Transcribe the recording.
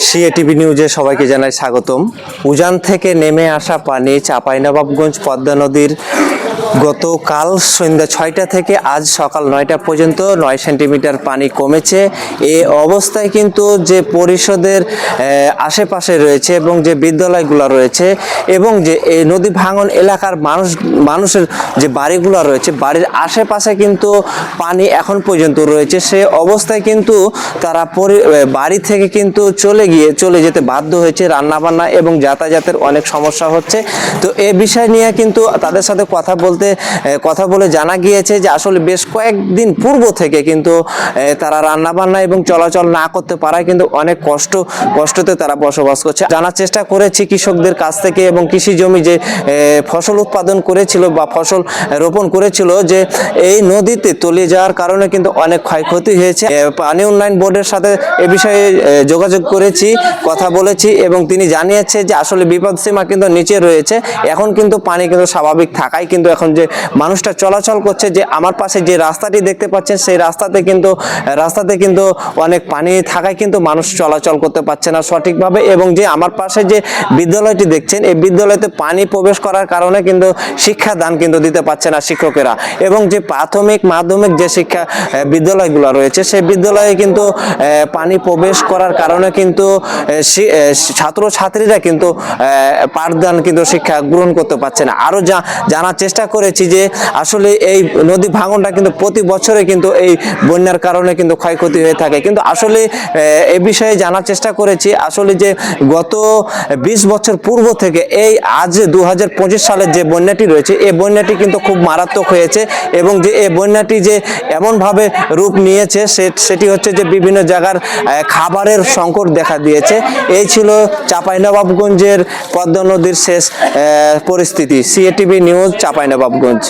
সিএটিভি নিউজে সবাইকে জানাই স্বাগতম। উজান থেকে নেমে আসা পানি চাঁপাইনবাবগঞ্জ পদ্মা নদীর গতকাল সন্ধ্যা ছয়টা থেকে আজ সকাল নয়টা পর্যন্ত নয় সেন্টিমিটার পানি কমেছে। এ অবস্থায় কিন্তু যে পরিষদের আশেপাশে রয়েছে এবং যে বিদ্যালয়গুলো রয়েছে এবং যে এই নদী ভাঙন এলাকার মানুষ, মানুষের যে বাড়িগুলো রয়েছে, বাড়ির আশেপাশে কিন্তু পানি এখন পর্যন্ত রয়েছে। সে অবস্থায় কিন্তু তারা বাড়ি থেকে কিন্তু চলে গিয়ে চলে যেতে বাধ্য হয়েছে রান্নাবান্না এবং যাতায়াতের অনেক সমস্যা হচ্ছে। তো এ বিষয় নিয়ে কিন্তু তাদের সাথে কথা বলতে আহ, কথা বলে জানা গিয়েছে যে আসলে বেশ কয়েকদিন পূর্ব থেকে কিন্তু তারা রান্নাবান্না এবং চলাচল না করতে পারায় কিন্তু অনেক কষ্ট কষ্টতে তারা বসবাস করছে। জানার চেষ্টা করেছি কৃষকদের কাছ থেকে এবং কৃষি জমি যে ফসল উৎপাদন করেছিল বা ফসল রোপণ করেছিল যে এই নদীতে তলিয়ে যাওয়ার কারণে কিন্তু অনেক ক্ষয়ক্ষতি হয়েছে। পানি উন্নয়ন বোর্ডের সাথে এ বিষয়ে যোগাযোগ করেছি কথা বলেছি এবং তিনি জানিয়েছে যে আসলে বিপদ সীমা কিন্তু নিচে রয়েছে। এখন কিন্তু পানি কিন্তু স্বাভাবিক থাকায় কিন্তু এখন যে মানুষটা চলাচল করছে যে আমার পাশে যে রাস্তাটি দেখতে পাচ্ছেন সেই রাস্তাতে কিন্তু রাস্তাতে কিন্তু অনেক পানি থাকায় কিন্তু মানুষ চলাচল করতে পারছে না সঠিকভাবে এবং যে আমার পাশে যে বিদ্যালয়টি দেখছেন এই বিদ্যালয়তে পানি প্রবেশ করার কারণে কিন্তু শিক্ষা দান কিন্তু দিতে পারছে না শিক্ষকেরা এবং যে প্রাথমিক মাধ্যমিক যে শিক্ষা বিদ্যালয়গুলো রয়েছে সেই বিদ্যালয়ে কিন্তু পানি প্রবেশ করার কারণে কিন্তু আহ, শি- আহ, ছাত্র ছাত্রীরা কিন্তু পাঠদান কিন্তু শিক্ষা গ্রহণ করতে পারছে না। আরও যা জানার চেষ্টা করেছি যে আসলে এই নদী ভাঙনটা কিন্তু প্রতি বছরে কিন্তু এই বন্যার কারণে কিন্তু ক্ষয়ক্ষতি হয়ে থাকে। কিন্তু আসলে এ বিষয়ে জানার চেষ্টা করেছি, আসলে যে গত বিশ বছর পূর্ব থেকে এই আজ দু হাজার পঁচিশ সালের যে বন্যাটি রয়েছে এই বন্যাটি কিন্তু খুব মারাত্মক হয়েছে এবং যে এই বন্যাটি যে এমনভাবে রূপ নিয়েছে সেটি হচ্ছে যে বিভিন্ন জায়গার খাবারের সংকট দেখা দিয়েছে। এই ছিল চাঁপাইনবাবগঞ্জের পদ্মা নদীর শেষ পরিস্থিতি। সিএটিভি নিউজ চাঁপাইনবাবগঞ্জ